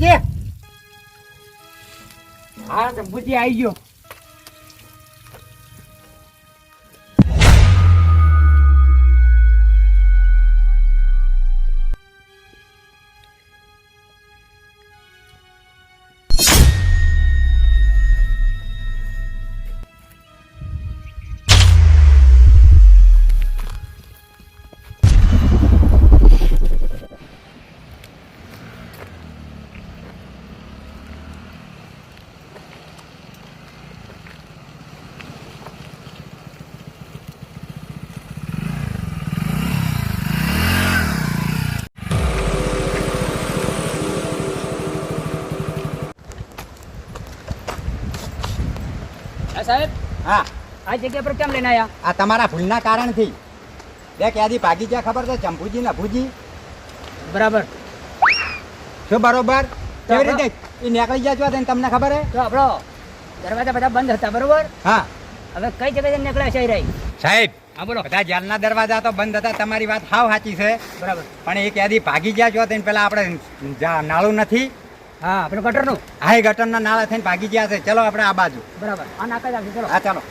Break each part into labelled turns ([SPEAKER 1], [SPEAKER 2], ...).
[SPEAKER 1] શંભુજી હા શંભુજી આવી ગયો.
[SPEAKER 2] સાહેબ
[SPEAKER 3] હા.
[SPEAKER 2] આ જગ્યા પર કેમ લઈને આવ્યા
[SPEAKER 3] આ તમારા ભૂલના કારણથી. બે ક્યાંથી ભાગી ગયા ખબર છે ચંપુજી ને ભૂજી?
[SPEAKER 2] બરાબર.
[SPEAKER 3] શું બરોબર? કેવી રીતે? એ નીકળી ગયા છો તમને ખબર હે
[SPEAKER 2] તો આપણો દરવાજા બધા બંધ હતા બરોબર?
[SPEAKER 3] હા.
[SPEAKER 2] હવે કઈ જગ્યાએ નીકળ્યા છે રહી?
[SPEAKER 3] સાહેબ
[SPEAKER 2] હા બોલો.
[SPEAKER 3] બધા જેલના દરવાજા તો બંધ હતા તમારી વાત હાવ સાચી છે.
[SPEAKER 2] બરાબર.
[SPEAKER 3] પણ એ ક્યાંથી ભાગી ગયા છો તેને પેલા આપણે નાળું નથી?
[SPEAKER 2] હા આપણે ગટરનું.
[SPEAKER 3] હા એ ગટરના નાળા થઈને ભાગી ગયા છે. ચલો આપણે આ બાજુ.
[SPEAKER 2] બરાબર. આ નાકા જ આવશે ચલો.
[SPEAKER 3] હા ચાલો.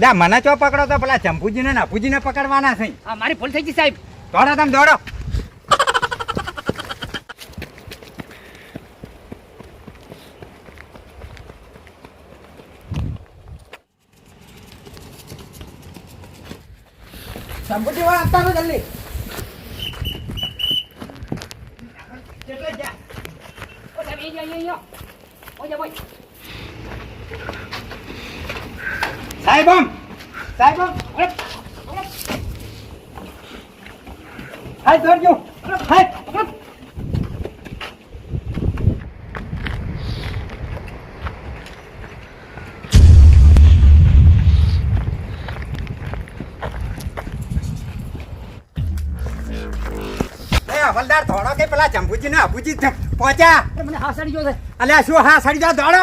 [SPEAKER 3] લે મને ચો પકડો તો પેલા ચંપુજીને ને અભુજીને પકડવાના છે.
[SPEAKER 2] મારી ભૂલ થઈ ગઈ સાહેબ.
[SPEAKER 3] દોડો તમે દોડો.
[SPEAKER 1] શંભુજી વાળા આપતા નો જલ્દી
[SPEAKER 2] ઓ સાહેબ એ જા, એ જા. ઓ જા, બોય.
[SPEAKER 3] સાહેબમ સાહેબ
[SPEAKER 2] આમ.
[SPEAKER 3] હાય દોડજો. હાય. હવલદાર થોડો કે પેલા જંબુજી ને અબુજી પહોંચ્યા.
[SPEAKER 2] મને હા સડી ગયો છે
[SPEAKER 3] અલ્યા શું હા સડી જાઓ દોડો.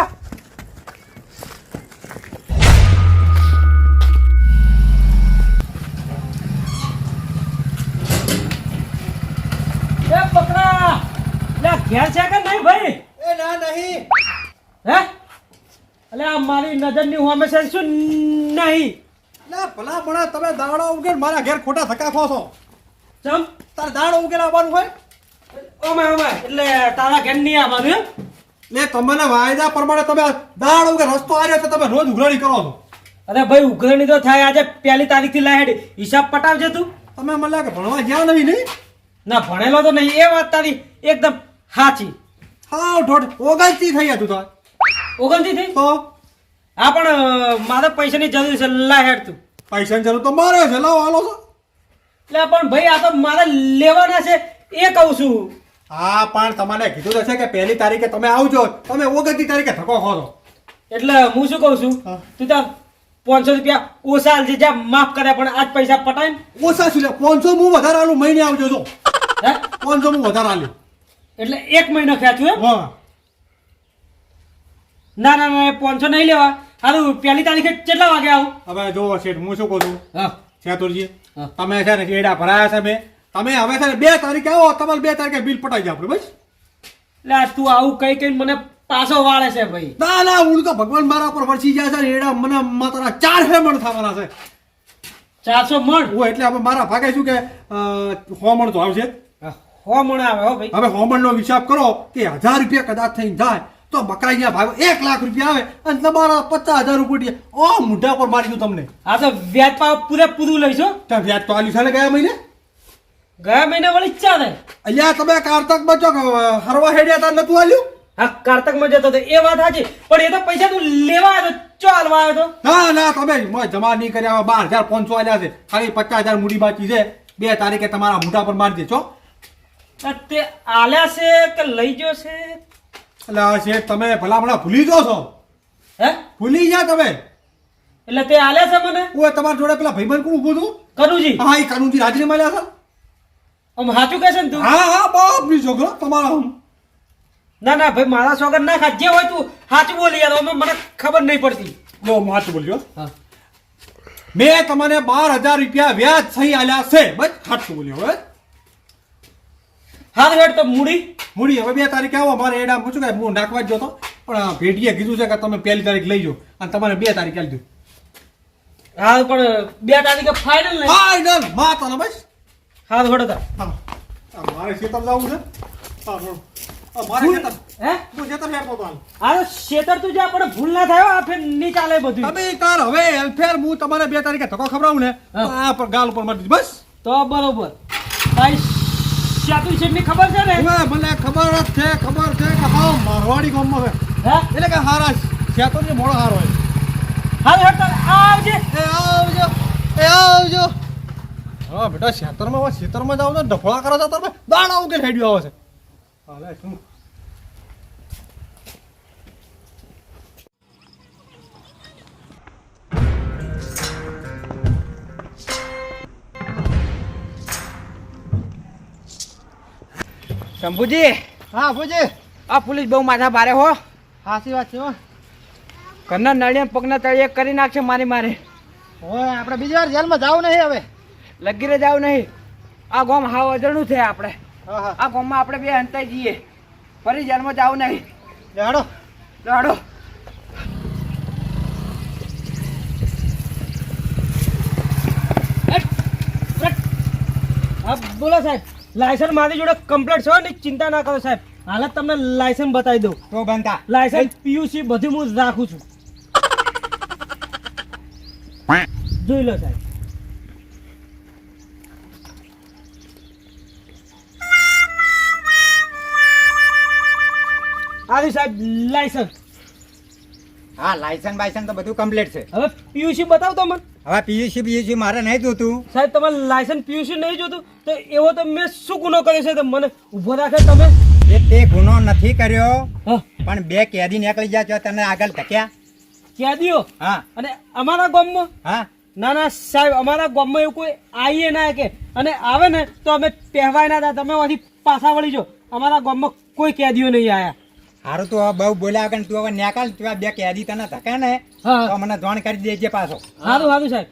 [SPEAKER 4] પકડા. લે ઘેર છે કે નહીં ભાઈ?
[SPEAKER 1] એ ના નહીં.
[SPEAKER 4] હે? અલે આ મારી નજરની હોમે છે શું નહીં.
[SPEAKER 1] લે ભલા ભણા તમે દાડો ઉગેર મારા ઘેર ખોટા ધક્કા ખો છો.
[SPEAKER 4] ચમ?
[SPEAKER 1] તારે દાડો ઉગેર આવવાનું હોય?
[SPEAKER 4] ઓમે ઓમે એટલે તારા ઘેર નહીં આવવાનું એમ?
[SPEAKER 1] ને તમને વાયદા પ્રમાણે તમે દાડો ઉગેર રસ્તો આવ્યો તો તમે રોજ ઉઘરાણી કરો છો.
[SPEAKER 4] અરે ભાઈ ઉઘરાણી તો થાય. આજે પહેલી તારીખથી લાહેડ હિસાબ પટાવજે તું.
[SPEAKER 1] તમે મને લાગે ભણવા ગયા નહીં નહીં?
[SPEAKER 4] ના ભણેલો તો નહીં. એ વાત તારી એકદમ સાચી.
[SPEAKER 1] હાવ ઠોઠ ઓગણતી થઈ હતું તો.
[SPEAKER 4] ઓગણતી થઈ?
[SPEAKER 1] તો?
[SPEAKER 4] હા પણ મારે પૈસાની જરૂર છે. લાહેડ તું.
[SPEAKER 1] પૈસાની જરૂર તો મારે છે. લાવો હાલો છો
[SPEAKER 4] એટલે પણ ભાઈ આ તો મારે લેવાના છે. એ કહું છું.
[SPEAKER 1] હા પણ તમારે કીધું તો છે કે પહેલી તારીખે તમે આવજો. તમે ઓગણતી તારીખે ધક્કો ખોરો
[SPEAKER 4] એટલે હું શું કહું છું?
[SPEAKER 1] હા.
[SPEAKER 4] તું તાર પાંચસો રૂપિયા ઓછા આલજે. જ્યાં માફ કર્યા પણ આજ પૈસા પટાય
[SPEAKER 1] ઓછા શું લે? પાંચસો હું વધારે આલું? મહિને આવજો જો.
[SPEAKER 4] હે?
[SPEAKER 1] પાંચસો હું વધારે આલ્યો?
[SPEAKER 4] એટલે એક મહિનો ખેંચું એમ?
[SPEAKER 1] હા.
[SPEAKER 4] ના ના ના પાંચસો નહીં લેવા. હારું પહેલી તારીખે કેટલા વાગે આવું?
[SPEAKER 1] હવે જો શેઠ હું શું કહું છું?
[SPEAKER 4] હા.
[SPEAKER 1] શેતુરજી. તમે છે ને કેડા ભરાયા છે મેં તમે હવે છે ને બે તારીખે આવો તમારે બે તારીખે બિલ પટાઈ જાય આપણે બસ.
[SPEAKER 4] એટલે તું આવું કઈ કઈ મને પાછો વાળે છે ભાઈ.
[SPEAKER 1] ના ના હું તો ભગવાન મારા પર વરસી જાય છે એડા મને મારા ચાર હે મણ થવાના છે.
[SPEAKER 4] ચારસો મણ?
[SPEAKER 1] હું એટલે હવે મારા ભાગે શું કે હોમણ સો મણ તો આવશે.
[SPEAKER 4] હા, હો મણ આવે હો ભાઈ.
[SPEAKER 1] હવે હોમણનો હિસાબ કરો કે હજાર રૂપિયા કદાચ થઈને જાય તો બકરાઈના ભાવ એક લાખ રૂપિયા આવે અને તમારા પચાસ હજાર રૂપિયા ઓ મુઢા પર મારી દઉં તમને.
[SPEAKER 4] આ તો વ્યાજ પા પૂરેપૂરું લઈશો
[SPEAKER 1] ત્યાં વ્યાજ તો આલ્યું છે ને ગયા મહિને?
[SPEAKER 4] ગયા મહિને વળી ચા ને
[SPEAKER 1] અહીંયા તમે કારતક બચો હરવા હેડ્યા તા નતું આલ્યું?
[SPEAKER 4] હા કારતકમાં જતો હતો એ વાત સાચી પણ એ તો પૈસા તું લેવા આવ્યો તો ચો હાલવા આવ્યો તો?
[SPEAKER 1] ના ના તમે જમા નહીં કર્યા બાર હજાર પાંચસો આવ્યા છે. ખાલી પચાસ હજાર મૂડી બાકી છે. બે તારીખે તમારા મોઢા પર મારી દેજો.
[SPEAKER 4] તે આલ્યા છે કે લઈ ગયો છે?
[SPEAKER 1] એટલે આ છે તમે ભલા ભલા ભૂલી જો છો.
[SPEAKER 4] હે?
[SPEAKER 1] ભૂલી ગયા તમે?
[SPEAKER 4] એટલે તે આલ્યા છે મને?
[SPEAKER 1] ઓય તમારા જોડે પેલા ભાઈબંધ કોણ ઊભું હતું?
[SPEAKER 4] કનુજી.
[SPEAKER 1] હા એ કનુજી રાજીનામા લ્યા હતા
[SPEAKER 4] આમ સાચું કહેશે ને તું?
[SPEAKER 1] હા હા બાપની છોકરો તમારા.
[SPEAKER 4] ના ના ભાઈ મારા સોગર ના ખા જે હોય તું સાચું બોલી યાર અમે મને ખબર નહીં પડતી.
[SPEAKER 1] લો હાચું બોલ્યો
[SPEAKER 4] હા.
[SPEAKER 1] મેં તમને બાર હજાર રૂપિયા વ્યાજ સહી આલ્યા છે. બસ હાચું બોલ્યો હવે
[SPEAKER 4] હાથ હેડ તો મૂડી.
[SPEAKER 1] મૂડી હવે બે તારીખે આવો મારે એડા પૂછું કે હું નાખવા જ જતો પણ ભેટીએ કીધું છે કે તમે પહેલી તારીખ લઈ જાઓ. અને તમારે બે તારીખ આલજો
[SPEAKER 4] હા પણ બે તારીખે ફાઇનલ ને
[SPEAKER 1] ફાઈનલ માતાના બસ.
[SPEAKER 4] હાથ હેડ તા.
[SPEAKER 1] હા મારે શેતર જવું છે? હા મારે
[SPEAKER 4] હે?
[SPEAKER 1] હું હાલ.
[SPEAKER 4] આ શેતર તું જ્યાં પણ ભૂલ ના થાય આ ફેર નહીં ચાલે બધું
[SPEAKER 1] તમે તાર હવે હેલ્ફેર હું તમારે બે તારીખે ધક્કો ખવડાવું ને. આ પર ગાલ ઉપર મારી. બસ.
[SPEAKER 4] તો બરોબર. ભાઈ શાતુ શેઠની ખબર છે ને?
[SPEAKER 1] મને ખબર જ છે ખબર છે કે હા મારવાડી ગામમાં છે.
[SPEAKER 4] હે?
[SPEAKER 1] એટલે કે હારા શેતો ને મોડો હારો હોય.
[SPEAKER 4] હાલ તાર આવજે.
[SPEAKER 1] એ આવજો એ આવજો. હા બેટા ખેતરમાં હવે ખેતરમાં જાવ ને ડફળા કરો છો તમે. દાડા ઉગે હેડ્યો આવે છે. હાલે શું?
[SPEAKER 3] શંભુજી
[SPEAKER 1] હા ભુજી.
[SPEAKER 3] આ પોલીસ બહુ માથા ભારે હો.
[SPEAKER 1] સાચી વાત છે હો.
[SPEAKER 3] ઘરના નળિયા પગના તળિયા કરી નાખશે મારી મારે.
[SPEAKER 1] હોય આપણે બીજી વાર જેલમાં જાવ નહીં હવે.
[SPEAKER 3] લગીરે જાવ નહીં. આ ગોમ હાવ અજણું છે આપણે.
[SPEAKER 1] હા હા.
[SPEAKER 3] આ ગોમમાં આપણે બે હંતાઈ જઈએ. ફરી જેલમાં જાવ નહીં.
[SPEAKER 1] લેડો
[SPEAKER 3] લડો
[SPEAKER 4] હા બોલો સાહેબ. લાયસન્સ મારી જોડે કમ્પ્લીટ છે ને ચિંતા ના કરો સાહેબ. હાલે તમને લાયસન્સ બતાવી દઉં.
[SPEAKER 3] તો બનતા.
[SPEAKER 4] લાયસન્સ પીયુસી બધું હું રાખું છું. જોઈ લો સાહેબ. આવી સાહેબ લાયસન્સ
[SPEAKER 3] હા લાયસન્સ બાયસન્સ તો બધું કમ્પ્લીટ છે.
[SPEAKER 4] હવે પીયુસી બતાવો તો મને.
[SPEAKER 3] હવે પીયુસી પીયુસી મારે નહીં જોતું.
[SPEAKER 4] સાહેબ તમારે લાયસન્સ પીયુસી નહીં જોતું? તો એવો તો મેં શું ગુનો કર્યો છે? તો મને ઊભો રાખે તમે.
[SPEAKER 3] એ તે ગુનો નથી કર્યો પણ બે કેદી નીકળી જાય તને આગળ ધક્યા?
[SPEAKER 4] કેદીઓ?
[SPEAKER 3] હા.
[SPEAKER 4] અને અમારા ગામમાં?
[SPEAKER 3] હા.
[SPEAKER 4] ના ના સાહેબ અમારા ગામમાં એવું કોઈ આવીએ ના કે. અને આવે ને તો અમે પહેવાય ના તમે અહીંથી પાછા વળી જો અમારા ગામમાં કોઈ કેદીઓ નહીં આયા.
[SPEAKER 3] સારું તો બહુ બોલ્યા કે તું હવે નેકાલ તું બે કેદી તને ધકે ને તો મને જાણ કરી દેજે પાછો.
[SPEAKER 4] સારું સારું સાહેબ.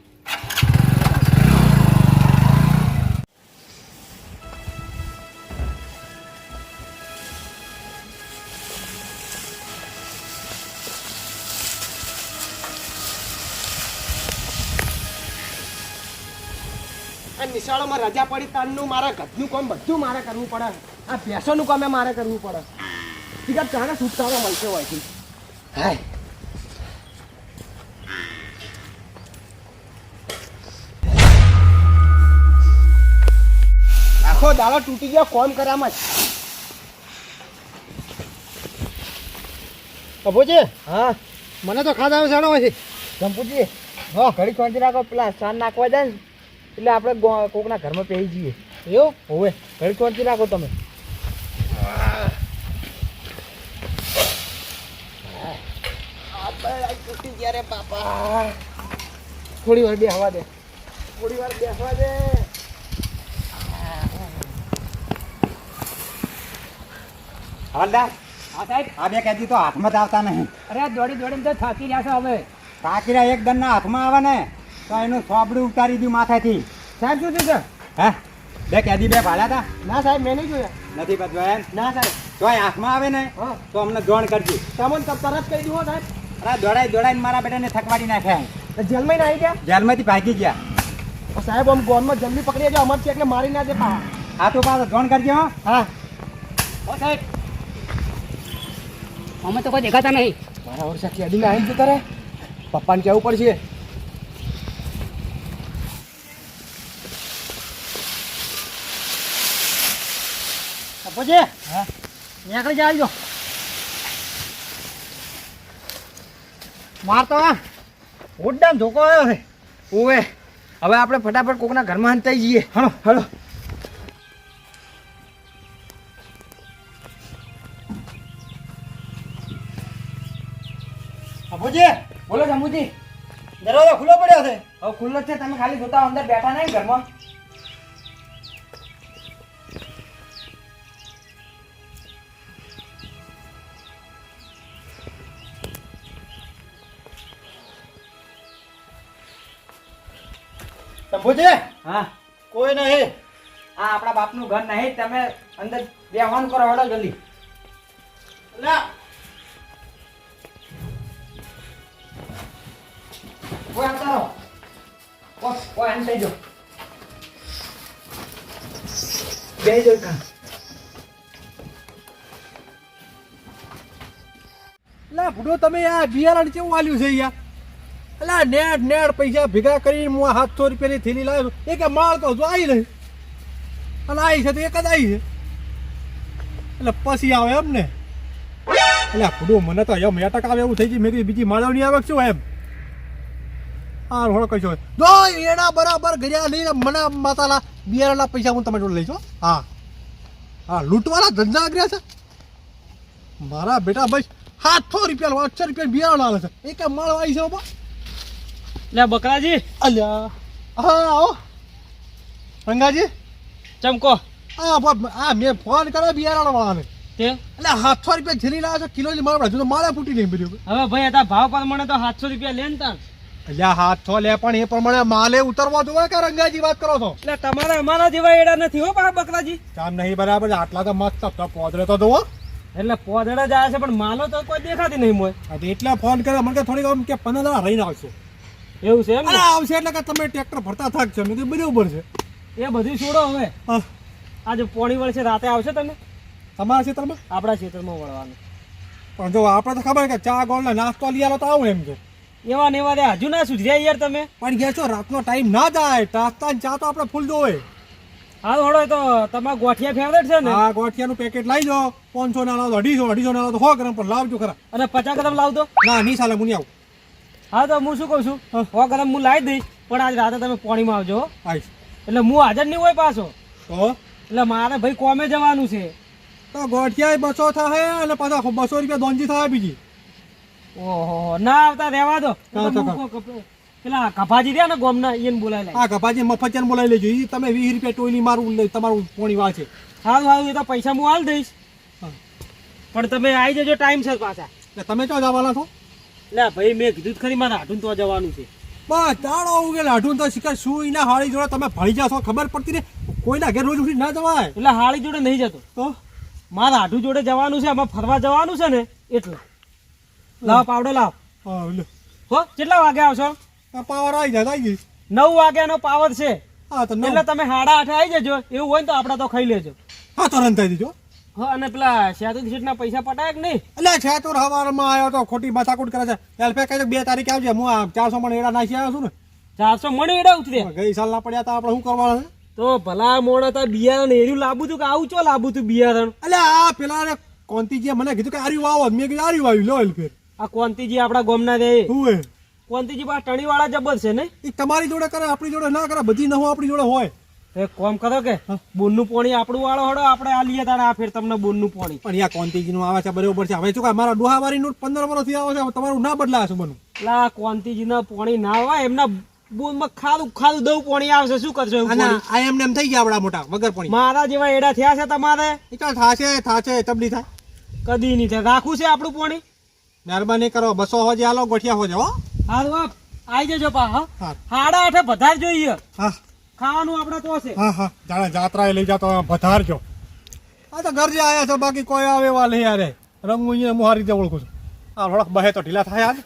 [SPEAKER 5] નિશાળોમાં રજા પડી તારનું મારા ઘરનું કામ બધું મારે કરવું પડે. આ ભેંસોનું કામ મારે કરવું પડે. ઠીક જાણે છુટકારો મળશે હોય છે. હાય. આખો દાડો તૂટી ગયો કોમ કર્યામાં જ. અબોજી હા. મને તો ખાધા આવે સાડો છે.
[SPEAKER 3] ચંપુજી હા ઘડી ખોંચી રાખો પેલા સાન નાખવા જાય ને એટલે આપણે કોકના ઘરમાં પહેરી જઈએ.
[SPEAKER 5] એવું?
[SPEAKER 3] હોવે ઘડી ખોંચી રાખો તમે.
[SPEAKER 5] તૂટી ગયા રે બાપા. થોડી વાર બેસવા દે. થોડી વાર બેસવા દે.
[SPEAKER 3] હાલદાર
[SPEAKER 2] હા સાહેબ.
[SPEAKER 3] આ બે કેદી તો હાથમાં જ આવતા નહીં.
[SPEAKER 2] અરે દોડી દોડીને તો થાકી રહ્યા છો હવે.
[SPEAKER 3] કાકીરા એક દનના હાથમાં આવે ને તો એનું સોપડું ઉતારી દઉં માથાથી.
[SPEAKER 5] સાહેબ શું થયું છે?
[SPEAKER 3] હે? બે કેદી બે ભાડ્યા હતા?
[SPEAKER 5] ના સાહેબ મેં નહીં જોયા.
[SPEAKER 3] નથી
[SPEAKER 5] ના સાહેબ.
[SPEAKER 3] તો હાથમાં આવે ને
[SPEAKER 5] હા.
[SPEAKER 3] તો અમને જોણ કરજો.
[SPEAKER 5] તમને તરત કહી દઉં હો સાહેબ.
[SPEAKER 3] અરે દોડાઈ દોડાઈને મારા બેટાને થકવાડી નાખ્યા
[SPEAKER 5] જેલમાં આવી ગયા?
[SPEAKER 3] જેલમાંથી ભાગી ગયા.
[SPEAKER 5] સાહેબ આમ ગોનમાં જલ્દી પકડી જાય અમાર ચેકને મારી ના દે પા
[SPEAKER 3] આ તો પાછો જોણ કરજો હા.
[SPEAKER 2] ઓ સાહેબ. અમે તો કોઈ દેખાતા નહીં.
[SPEAKER 5] મારા વર્ષે કેદીને આવી જતા રે. પપ્પાને કહેવું પડશે. પછી નીકળી જાય મારતો ઉડ્ડામ ધોકો આવ્યો છે.
[SPEAKER 3] ઓવે હવે આપણે ફટાફટ કોકના ઘરમાં હંતાઈ જઈએ.
[SPEAKER 5] હણો હળો અબુજી
[SPEAKER 3] બોલો જમુજી.
[SPEAKER 5] દરવાજો ખુલ્લો પડ્યો છે.
[SPEAKER 3] હવે ખુલ્લો છે તમે ખાલી જોતા અંદર બેઠા નહીં ઘરમાં.
[SPEAKER 1] શંભુજી
[SPEAKER 3] હા.
[SPEAKER 1] કોઈ નહીં.
[SPEAKER 3] આ આપણા બાપનું ઘર નહીં તમે અંદર બેહવાનું કરો હડો જલ્દી. કોઈ આવતા રહો. કોઈ આને થઈ જાઓ. બે જો કાં?
[SPEAKER 1] લા ભૂડો તમે આ બિયારણ કેવું આલ્યું છે યાર અલા, નેટ નેટ પૈસા ભેગા કરીને હું સાતસો રૂપિયાની થેલી લાવ્યો એ કે માળ તો આવી નહીં અને આવી છે તો એક જ આવી છે. એટલે પછી આવે એમ ને. એટલે ખુડું મને તો એમ એટક આવે એવું થઈ ગયું. મેં કીધું બીજી માળવણી આવે શું એમ? હા થોડો કશો જો, એના બરાબર ગયા લઈને મને માતાલા બિયારણના પૈસા હું તમે જોડે લઈશો હા. હા. લૂંટવાના ધંધા કર્યા છે. મારા બેટા ભાઈ સાતસો રૂપિયા આઠસો રૂપિયા બિયારણ આવે છે. એક માળ આવી છે બાપા
[SPEAKER 4] લે બકરાજી.
[SPEAKER 1] અલ્યા. હા આવો. રંગાજી.
[SPEAKER 4] ચમકો
[SPEAKER 1] આ આ મેં ફોન કર્યો બિયારણ વાળાને
[SPEAKER 4] તે?
[SPEAKER 1] એટલે સાતસો રૂપિયા થેલી છો કિલો માળ હજુ તો માળે ફૂટી નહીં બધું
[SPEAKER 4] હવે ભાઈ આ ભાવ પ્રમાણે તો સાતસો રૂપિયા લે ને તાણ
[SPEAKER 1] અલ્યા સાતસો લે પણ એ પ્રમાણે માલે ઉતરવા જોવે કે રંગાજી વાત કરો છો?
[SPEAKER 4] એટલે તમારે અમારા જેવા એડા નથી હો બા બકરાજી.
[SPEAKER 1] કામ નહીં બરાબર. આટલા તો મસ્ત તો પોદરે તો જોવો
[SPEAKER 4] એટલે પોદરે જ આવે છે પણ માલો તો કોઈ દેખાતી નહીં મોય
[SPEAKER 1] એટલે એટલા ફોન કર્યો મને થોડીક આમ કે પંદર દાડા રહીને આવશે
[SPEAKER 4] એવું છે એમ
[SPEAKER 1] આવશે એટલે કે તમે ટ્રેક્ટર ભરતા થાક છે મેં બધું બરાબર છે.
[SPEAKER 4] એ બધું છોડો હવે.
[SPEAKER 1] હા.
[SPEAKER 4] આજે પોણી વળશે રાતે આવશે તમે?
[SPEAKER 1] તમારા ક્ષેત્રમાં?
[SPEAKER 4] આપણા ક્ષેત્રમાં વળવાનું.
[SPEAKER 1] પણ જો આપણે તો ખબર કે ચા ગોળ નાસ્તો લઈ આવો તો આવું એમ છે
[SPEAKER 4] એવા ને એવા હજુ ના સુધર્યા યાર તમે.
[SPEAKER 1] પણ ગયા છો રાતનો ટાઈમ ના જાય નાસ્તા ચા તો આપણે ફૂલ જોવે
[SPEAKER 4] હા હોડો તો તમારા ગોઠિયા ફેવરેટ છે ને?
[SPEAKER 1] હા ગોઠિયાનું પેકેટ લાવી જાઓ પાંચસો ના લાવો અઢીસો અઢીસો ના તો સો ગ્રામ પણ લાવજો ખરા.
[SPEAKER 4] અને પચાસ કદમ લાવજો.
[SPEAKER 1] ના નહીં સાલે આવું.
[SPEAKER 4] હા તો હું શું કહું છું? કદમ હું લાવી દઈશ પણ આજ રાતે તમે પોણીમાં આવજો હો. એટલે હું હાજર નહીં હોય પાછો. એટલે મારે ભાઈ કોમે જવાનું છે.
[SPEAKER 1] તો ગોઠિયા બસો થાય અને પાછા બસો રૂપિયા દોંજી થાય બીજી.
[SPEAKER 4] ઓહો ના આવતા રહેવા દો.
[SPEAKER 1] હા,
[SPEAKER 4] હું પેલા કભાજી રહ્યા ને ગોમના એને બોલાવી
[SPEAKER 1] હા કપાજી મફતિયાને બોલાવી લેજો. એ તમે વીસ રૂપિયા ટોયલી મારું તમારું પોણી છે
[SPEAKER 4] સારું સારું એ તો પૈસા હું હાલ દઈશ.
[SPEAKER 1] હા.
[SPEAKER 4] પણ તમે આવી જજો ટાઈમ છે પાછા.
[SPEAKER 1] એટલે તમે ક્યાં જવાના છો?
[SPEAKER 4] લે ભાઈ મેં કીધું જ ખરી મારે હાટું તો જવાનું છે.
[SPEAKER 1] બસ દાડો ઉગે લાઢું તો શિકાર શું એના હાળી જોડે તમે ભળી જાશો ખબર પડતી ને? કોઈના ઘેર રોજ ઉઠી ના જવાય.
[SPEAKER 4] એટલે હાળી જોડે નહીં જતો.
[SPEAKER 1] તો?
[SPEAKER 4] મારે હાટું જોડે જવાનું છે આમાં ફરવા જવાનું છે ને એટલે. લાવ પાવડો લાવ.
[SPEAKER 1] હા
[SPEAKER 4] કેટલા વાગે આવશો?
[SPEAKER 1] પાવર આવી જાય આવી
[SPEAKER 4] નવ વાગ્યાનો પાવર છે.
[SPEAKER 1] હા તો
[SPEAKER 4] એટલે તમે સાડા આઠે આવી જજો એવું હોય ને તો આપડા તો ખાઈ લેજો.
[SPEAKER 1] હા તો રન થઈ દીજો
[SPEAKER 4] હા અને પેલા શેતુ શીટના પૈસા પટાય કે નહીં?
[SPEAKER 1] એટલે છે હવારમાં આવ્યો તો ખોટી માથાકૂટ કરે છે. એલ્ફે કહે બે તારીખે આવજે હું આ ચારસો મણ એડા નાખી આવ્યો છું ને.
[SPEAKER 4] ચારસો મણ એડા ઉતરે
[SPEAKER 1] ગઈ સાલ ના પડ્યા તા આપણે શું કરવાના છે?
[SPEAKER 4] તો ભલા મોણા તા બિયારણ એર્યું લાવવું તું કે આવું ચો લાવવું તું બિયારણ?
[SPEAKER 1] એટલે આ પેલા કોંતીજી મને કીધું કે આર્યું આવો મેં કીધું આર્યું આવ્યું લો એલ્ફે.
[SPEAKER 4] આ કોંતીજી આપડા ગોમના રે
[SPEAKER 1] હે
[SPEAKER 4] કોંતીજી બા ટણી વાળા જબર છે ને?
[SPEAKER 1] એ તમારી જોડે કરે આપણી જોડે ના કરે બધી નહો આપણી જોડે હોય.
[SPEAKER 4] એક કોમ કરો કે બોનનું પાણી આપણું વાળો હડો આપણે આ લઈએ તારે આ ફેર તમને બોનનું પાણી.
[SPEAKER 1] પણ યા કોંતીજી નું આવે છે બરોબર છે. હવે શું કે મારા ડોહાવારી નું પંદર વર્ષથી આવે છે તમારું ના બદલાશે બનું
[SPEAKER 4] એટલે આ કોંતીજીના પાણી ના હોય એમના બોનમાં ખાલું ખાલું દઉં પાણી આવશે. શું કરશો?
[SPEAKER 1] આ એમને એમ થઈ ગયા આપણા મોટા વગર પાણી.
[SPEAKER 4] મારા જેવા એડા થયા છે તમારે?
[SPEAKER 1] એ ચાલ થાશે થાશે તબડી થાય.
[SPEAKER 4] કદી નહીં થાય. રાખવું છે આપણું પાણી?
[SPEAKER 1] મહેરબાની કરો બસો હોજે હાલો ગોઠિયા હોજે હો.
[SPEAKER 4] હારું આપ. આવી જજો પા હા.
[SPEAKER 1] હા.
[SPEAKER 4] હાડા આઠે બધા જોઈએ
[SPEAKER 1] હા.
[SPEAKER 4] ખાવાનું આપણે તો છે
[SPEAKER 1] હા હા. જાણે જાત્રાએ લઈ જાતો વધારજો આ તો ઘર જે આવ્યા છો, બાકી કોઈ આવે એવા લઈ આરે રંગ હું હું આ રીતે ઓળખું છું. આ થોડાક બહે તો ઢીલા થાય આજ.